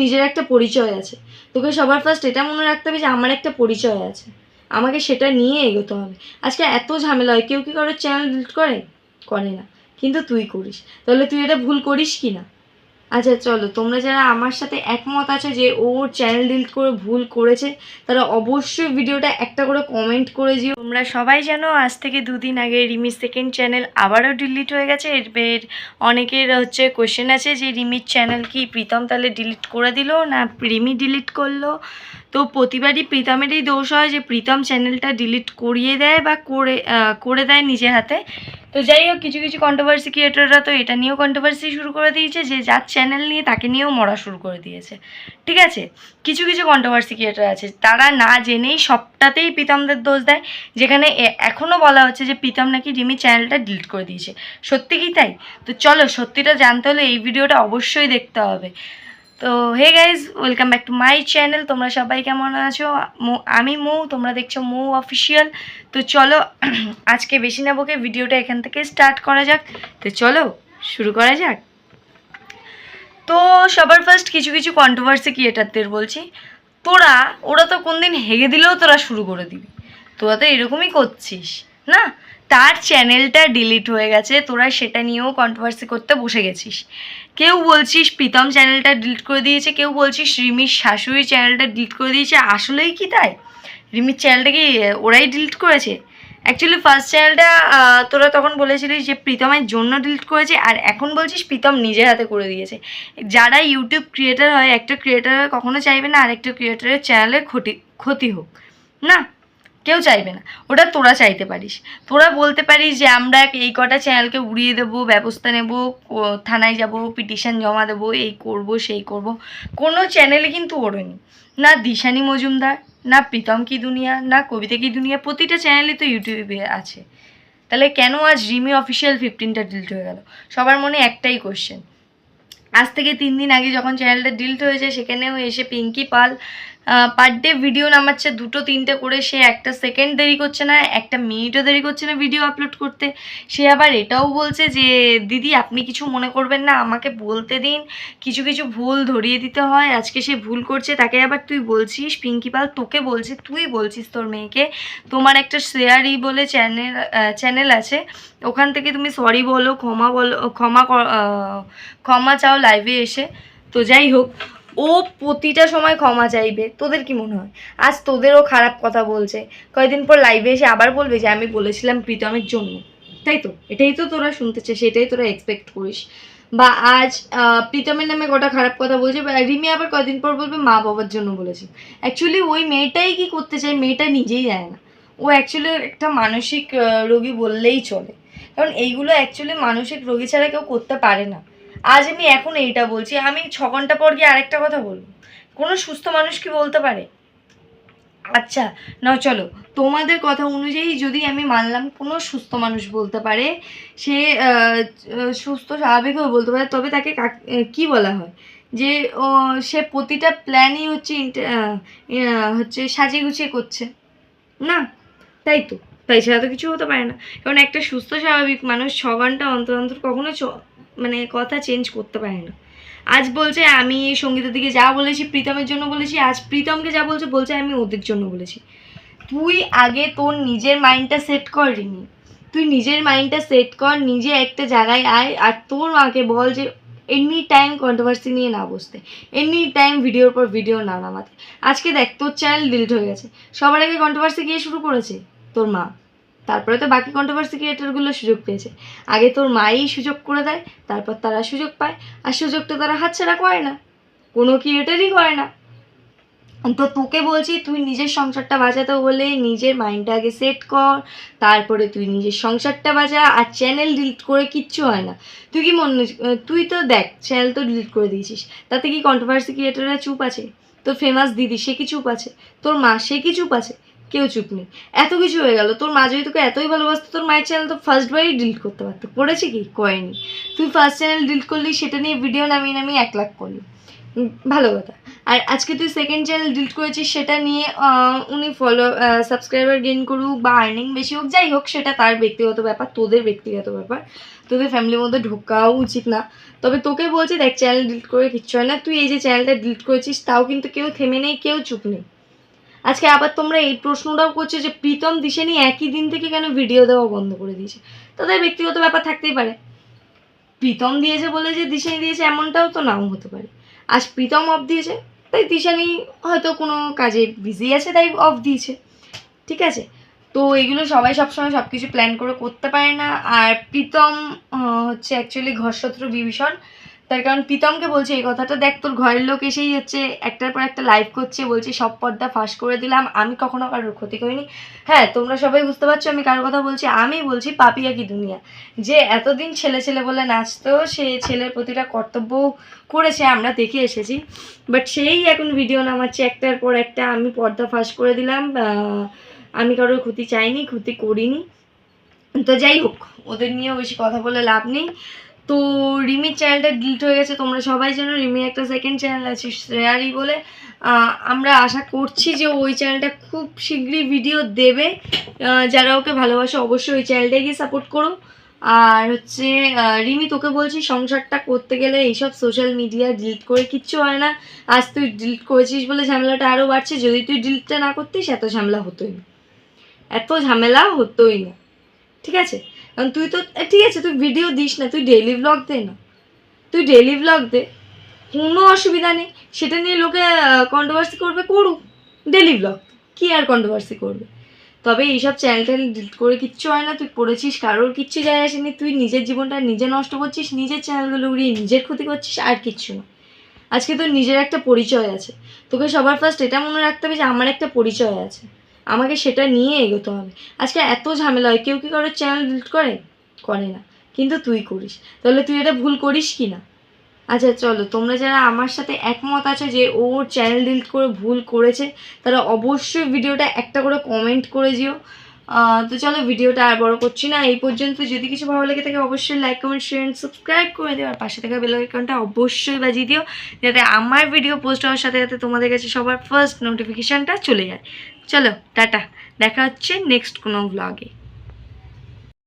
নিজের একটা পরিচয় আছে। তোকে সবার ফার্স্ট এটা মনে রাখতে হবে যে আমার একটা পরিচয় আছে। আমাকে সেটা নিয়ে এগোতে হবে। আজকে এত ঝামেলা হয়, কেউ কি কারোর চ্যানেল ডিলিট করে? করে না। কিন্তু তুই করিস। তাহলে তুই এটা ভুল করিস কি না? আচ্ছা চলো, তোমরা যারা আমার সাথে একমত আছে যে ওর চ্যানেল ডিলিট করে ভুল করেছে, তারা অবশ্যই ভিডিওটা একটা করে কমেন্ট করে দিও। তোমরা সবাই জানো, আজ থেকে দুদিন আগে রিমির সেকেন্ড চ্যানেল আবারও ডিলিট হয়ে গেছে। এর অনেকের হচ্ছে কোয়েশ্চেন আছে যে, রিমির চ্যানেল কি প্রীতম তাহলে ডিলিট করে দিল না রিমি ডিলিট করল? তো প্রতিবারই প্রীতমেরই দোষ হয় যে প্রীতম চ্যানেলটা ডিলিট করিয়ে দেয় বা করে করে দেয় নিজের হাতে। তো যাই হোক, কিছু কিছু কন্ট্রোভার্সি ক্রিয়েটররা তো এটা নিয়েও কন্ট্রোভার্সি শুরু করে দিয়েছে যে যার চ্যানেল নিয়ে তাকে নিয়েও মরা শুরু করে দিয়েছে। ঠিক আছে? কিছু কিছু কন্ট্রোভার্সি ক্রিয়েটর আছে। তারা না জেনেই সবটাতেই প্রীতমদের দোষ দেয়। যেখানে এখনও বলা হচ্ছে যে প্রীতম নাকি রিমি চ্যানেলটা ডিলিট করে দিয়েছে। সত্যি কি তাই? তো চলো, সত্যিটা জানতে হলে এই ভিডিওটা অবশ্যই দেখতে হবে। তো hey guys welcome back to my channel তোমরা সবাই কেমন আছো? আমি মৌ, তোমরা দেখছ মৌ অফিসিয়াল তো চলো, আজকে বেশি না বকে ভিডিওটা এখান থেকে স্টার্ট করা যাক। তো চলো, শুরু করা যাক। তো সবার ফার্স্ট কিছু কিছু কন্ট্রোভার্সি ক্রিয়েটারদের বলছি। তোরা, ওরা তো কোনদিন হেগে দিলেও তোরা শুরু করে দিবি। তোরা তো এরকমই করছিস, না? তার চ্যানেলটা ডিলিট হয়ে গেছে, তোরা সেটা নিয়েও কন্ট্রোভার্সি করতে বসে গেছিস। কেউ বলছিস প্রীতম চ্যানেলটা ডিলিট করে দিয়েছে, কেউ বলছিস রিমির শাশুড়ি চ্যানেলটা ডিলিট করে দিয়েছে, আসলেই কি তাই? রিমির চ্যানেলটা কি ওরাই ডিলিট করেছে? অ্যাকচুয়ালি ফার্স্ট চ্যানেলটা তোরা তখন বলেছিলিস যে প্রীতমের জন্য ডিলিট করেছে, আর এখন বলছিস প্রীতম নিজের হাতে করে দিয়েছে। যারা ইউটিউব ক্রিয়েটার হয়, একটা ক্রিয়েটার কখনো চাইবে না আরেকটা ক্রিয়েটারের চ্যানেলের ক্ষতি ক্ষতি হোক, না? কেউ চাইবে না। ওটা তোরা চাইতে পারিস। তোরা বলতে পারিস যে, আমরা এই কটা চ্যানেলকে উড়িয়ে দেবো, ব্যবস্থা নেব থানায় যাব পিটিশন জমা দেবো, এই করব, সেই করব। কোনো চ্যানেলে কিন্তু ওড়েনি। না দিশানি মজুমদার, না প্রীতম কি দুনিয়া, না কবিতা কি দুনিয়া, প্রতিটা চ্যানেলই তো ইউটিউবে আছে। তাহলে কেন আজ রিমি অফিসিয়াল ফিফটিনটা ডিলিট হয়ে গেল? সবার মনে একটাই কোশ্চেন আজ থেকে তিন দিন আগে যখন চ্যানেলটা ডিলিট হয়েছে সেখানেও এসে Pinky Pal per day video নামাচ্ছে, দুটো, তিনটে করে, সে একটা সেকেন্ড দেরি করছে না, একটা মিনিটও দেরি করছে না ভিডিও আপলোড করতে। সে আবার এটাও বলছে যে, দিদি, আপনি কিছু মনে করবেন না, আমাকে বলতে দিন, কিছু কিছু ভুল ধরিয়ে দিতে হয়, আজকে সে ভুল করছে, তাকে আবার তুই বলছিস, পিঙ্কি পাল, তোকে বলছি, তুই বলছিস তোর মেয়েকে, তোমার একটা শেয়ারই বলে চ্যানেল চ্যানেল আছে, ওখান থেকে তুমি সরি বলো, ক্ষমা বলো, ক্ষমা ক্ষমা চাও লাইভে এসে। তো যাই হোক ও প্রতিটা সময় ক্ষমা চাইবে। তোদের কি মনে হয়? আজ তোদেরও খারাপ কথা বলছে। কয়েকদিন পর লাইভে এসে আবার বলবে যে, আমি বলেছিলাম প্রীতমের জন্য তাই তো? এটাই তো তোরা শুনতে চাস সেটাই তোরা এক্সপেক্ট করিস। বা আজ প্রীতমের নামে কটা খারাপ কথা বলছে, বা রিমি আবার কদিন পর বলবে, মা বাবার জন্য বলেছে। অ্যাকচুয়ালি ওই মেয়েটাই কি করতে চায়, মেয়েটা নিজেই জানে না। ও অ্যাকচুয়ালি একটা মানসিক রোগী বললেই চলে। কারণ এইগুলো অ্যাকচুয়ালি মানসিক রোগী ছাড়া কেউ করতে পারে না। আজ আমি এখন এইটা বলছি, আমি ছ ঘণ্টা পর গিয়ে আরেকটা কথা বলব। কোনো সুস্থ মানুষ কি বলতে পারে? আচ্ছা না চলো, তোমাদের কথা অনুযায়ী যদি আমি মানলাম কোনো সুস্থ মানুষ বলতে পারে, সে সুস্থ স্বাভাবিকভাবে বলতে পারে, তবে তাকে কি বলা হয়? যে, ও, সে প্রতিটা প্ল্যানই হচ্ছে হচ্ছে সাজিয়ে গুছিয়ে করছে। না? তাই তো, তাই ছাড়া তো কিছু হতে পারে না। কারণ একটা সুস্থ স্বাভাবিক মানুষ ছ ঘণ্টা অন্তর অন্তর কখনো মানে কথা চেঞ্জ করতে পারে না। আজ বলছে আমি সঙ্গীতের দিকে যা বলেছি, প্রীতমের জন্য বলেছি, আজ প্রীতমকে যা বলছে বলছে আমি ওদের জন্য বলেছি। তুই আগে তোর নিজের মাইন্ডটা সেট কর রিনি তুই নিজের মাইন্ডটা সেট কর, নিজে একটা জায়গায় আয় আর তোর মাকে বল যে এনি টাইম কন্ট্রোভার্সি নিয়ে না বসতে এনি টাইম ভিডিওর পর ভিডিও না নামাতে। আজকে দেখ, তোর চ্যানেল ডিলিট হয়ে গেছে। সবার আগে কন্ট্রোভার্সি গিয়ে শুরু করেছে? তোর মা। তারপরে তো বাকি কন্ট্রোভার্সি ক্রিয়েটারগুলো সুযোগ পেয়েছে। আগে তোর মাই সুযোগ করে দেয়, তারপর তারা সুযোগ পায়, আর সুযোগটা তারা হাতছাড়া করে না। কোনো ক্রিয়েটারই করে না। তো তোকে বলছি, তুই নিজের সংসারটা বাঁচাতে বলে নিজের মাইন্ডটা আগে সেট কর, তারপরে তুই নিজের সংসারটা বাঁচা আর চ্যানেল ডিলিট করে কিচ্ছু হয় না। তুই কি মনে, তুই তো দেখ চ্যানেল তো ডিলিট করে দিয়েছিস। তাতে কি কন্ট্রোভার্সি ক্রিয়েটাররা চুপ আছে? তোর ফেমাস দিদি, সে কি চুপ আছে? তোর মা, সে কি চুপ আছে? কেউ চুপ নেই। এত কিছু হয়ে গেল। তোর মা যদি তোকে এতই ভালোবাসতো, তোর মায়ের চ্যানেল তো ফার্স্ট বারই ডিলিট করতে পারতো। করেছে কি? করেনি তুই ফার্স্ট চ্যানেল ডিলিট করলি, সেটা নিয়ে ভিডিও নামিয়ে নামিয়ে এক লাখ করলি। ভালো কথা। আর আজকে তুই সেকেন্ড চ্যানেল ডিলিট করেছিস, সেটা নিয়ে উনি ফলো সাবস্ক্রাইবার গেইন করুক বা আর্নিং বেশি হোক, যাই হোক, সেটা তার ব্যক্তিগত ব্যাপার, তোদের ব্যক্তিগত ব্যাপার। তোদের ফ্যামিলির মধ্যে ঢোকাও উচিত না। তবে তোকে বলছে, দেখ চ্যানেল ডিলিট করে কিচ্ছু হয় না। তুই এই যে চ্যানেলটা ডিলিট করেছিস, তাও কিন্তু কেউ থেমে নেই, কেউ চুপ নেই। আজকে আবার তোমরা এই প্রশ্নটাও করছ যে প্রীতম দিশেনি একই দিন থেকে কেন ভিডিও দেওয়া বন্ধ করে দিয়েছে? তাদের ব্যক্তিগত ব্যাপার থাকতেই পারে। প্রীতম দিয়েছে বলে যে দিশানি দিয়েছে এমনটাও তো নাও হতে পারে। আজ প্রীতম অফ দিয়েছে, তাই দিশানি হয়তো কোনো কাজে বিজি আছে, তাই অফ দিয়েছে। ঠিক আছে? তো এগুলো সবাই সবসময় সব কিছু প্ল্যান করে করতে পারে না। আর প্রীতম হচ্ছে অ্যাকচুয়ালি ঘরশত্রু বিভীষণ। তার কারণ প্রীতমকে বলছে, এই কথাটা দেখ, তোর ঘরের লোক এসেই হচ্ছে, একটার পর একটা লাইভ করছে, বলছে, সব পর্দা ফাঁস করে দিলাম, আমি কখনো কারোর ক্ষতি করিনি। হ্যাঁ তোমরা সবাই বুঝতে পারছ, আমি কারোর কথা বলছি, আমি বলছি পাপিয়া কি দুনিয়া। যে এতদিন ছেলে ছেলে বলে নাচতো, সে ছেলের প্রতিটা কর্তব্য করেছে, আমরা দেখে এসেছি। বাট সেই এখন ভিডিও নামাচ্ছে, একটার পর একটা আমি পর্দা ফাঁস করে দিলাম আমি কারোর ক্ষতি চাইনি, ক্ষতি করিনি। তো যাই হোক, ওদের নিয়েও বেশি কথা বলে লাভ নেই। তো রিমির চ্যানেলটা ডিলিট হয়ে গেছে, তোমরা সবাই জানো রিমির একটা সেকেন্ড চ্যানেল আছে শ্রেয়ারি বলে। আমরা আশা করছি যে ওই চ্যানেলটা খুব শীঘ্রই ভিডিও দেবে। যারা ওকে ভালোবাসে অবশ্যই ওই চ্যানেলটাই গিয়ে সাপোর্ট করো। আর হচ্ছে রিমি তোকে বলছি, সংসারটা করতে গেলে এইসব সোশ্যাল মিডিয়া ডিলিট করে কিচ্ছু হয় না। আজ তুই ডিলিট করেছিস বলে ঝামেলাটা আরও বাড়ছে, যদি তুই ডিলিটটা না করতিস, এত ঝামেলা হতোই না। এত ঝামেলা হতোই না। ঠিক আছে? কারণ তুই তো ঠিক আছে, তুই ভিডিও দিস না, তুই ডেইলি ব্লগ দে না। তুই ডেইলি ব্লগ দে। কোনো অসুবিধা নেই, সেটা নিয়ে লোকে কন্ট্রোভার্সি করবে, করুক। ডেলি ব্লগ কি আর কন্ট্রোভার্সি করবে? তবে এইসব চ্যানেল ট্যানেল ডিলিট করে কিচ্ছু হয় না, তুই করেছিস কারোর কিচ্ছু যায় আসেনি তুই নিজের জীবনটা নিজে নষ্ট করছিস, নিজের চ্যানেলগুলো উড়িয়ে নিজের ক্ষতি করছিস, আর কিচ্ছু না। আজকে তোর নিজের একটা পরিচয় আছে। তোকে সবার ফার্স্ট এটা মনে রাখতে হবে যে, আমার একটা পরিচয় আছে। আমাকে সেটা নিয়ে এগোতে হবে। আজকে এত ঝামেলা হয়, কেউ কি কারোর চ্যানেল ডিলিট করে? করে না। কিন্তু তুই করিস। তাহলে তুই এটা ভুল করিস কি না? আচ্ছা চলো, তোমরা যারা আমার সাথে একমত আছো যে ওর চ্যানেল ডিলিট করে ভুল করেছে, তারা অবশ্যই ভিডিওটা একটা করে কমেন্ট করে দিও। তো চলো, ভিডিওটা আর বড় করছি না। এই পর্যন্ত। যদি কিছু ভালো লেগে থাকে, অবশ্যই like comment share and subscribe করে দিও। আর পাশে থাকা বেল আইকনটা অবশ্যই বাজিয়ে দিও, যাতে আমার ভিডিও পোস্ট হওয়ার সাথে সাথে তোমাদের কাছে সবার ফার্স্ট নোটিফিকেশানটা চলে যায়। চলো টাটা। দেখা হচ্ছে নেক্সট কোনো ব্লগে